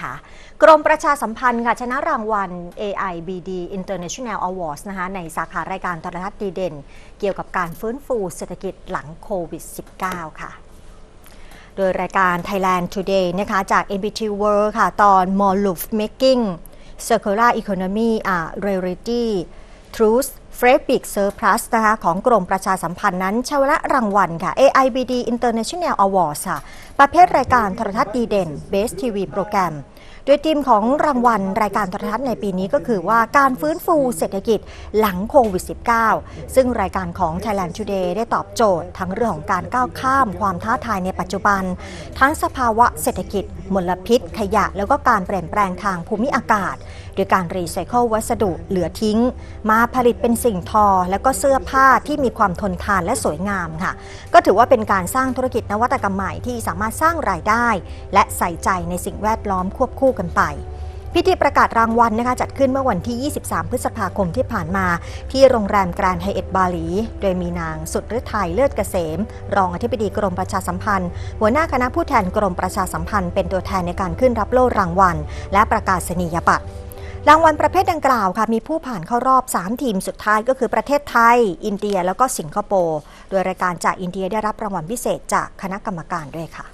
นะคะ กรมประชาสัมพันธ์ค่ะชนะรางวัล AIBD International Awards นะคะในสาขารายการโทรทัศน์ดีเด่น เกี่ยวกับการฟื้นฟูเศรษฐกิจหลังโควิด -19 ค่ะโดยรายการ Thailand Today นะคะจาก NBT World ค่ะ ตอน More Love Making Circular Economy Rarity Truth อ่า Reality Truth f r e b i c Surplus นะคะของกรมประชาสัมพันธ์นั้นชนะรางวัลค่ะ AIBD International Awards ค่ะ ประเภทรายการโทรทัศน์ดีเด่น Best TV โปรแกรม โดยทีมของรางวัลรายการโทรทัศน์ในปีนี้ก็คือว่าการฟื้นฟูเศรษฐกิจหลังโควิด -19 ซึ่งรายการของ Thailand Today ได้ตอบโจทย์ ทั้งเรื่องของการก้าวข้ามความท้าทายในปัจจุบัน ทั้งสภาวะเศรษฐกิจ มลพิษ ขยะ แล้วก็การเปลี่ยนแปลงทางภูมิอากาศ โดยการรีไซเคิลวัสดุเหลือทิ้ง มาผลิตเป็นสิ่งทอ แล้วก็เสื้อผ้าที่มีความทนทานและสวยงามค่ะ ก็ถือว่าเป็นการสร้างธุรกิจนวัตกรรมใหม่ที่สามารถสร้างรายได้ และใส่ใจในสิ่งแวดล้อมควบคู่กันไปพิธีประกาศรางวัลนะคะจัดขึ้นเมื่อวันที่ 23 พฤษภาคมที่ผ่านมา ที่โรงแรมแกรนด์ไฮเอทบาหลี โดยมีนางสุดฤทัยเลิศเกษม รองอธิบดีกรมประชาสัมพันธ์ หัวหน้าคณะผู้แทนกรมประชาสัมพันธ์ เป็นตัวแทนในการขึ้นรับโล่รางวัล และประกาศนียบัตร รางวัลประเภทดังกล่าวค่ะมีผู้ผ่านเข้ารอบ 3 ทีมสุดท้ายก็คือประเทศไทย อินเดียแล้วก็สิงคโปร์โดยรายการจากอินเดียได้รับรางวัลพิเศษจากคณะกรรมการด้วยค่ะ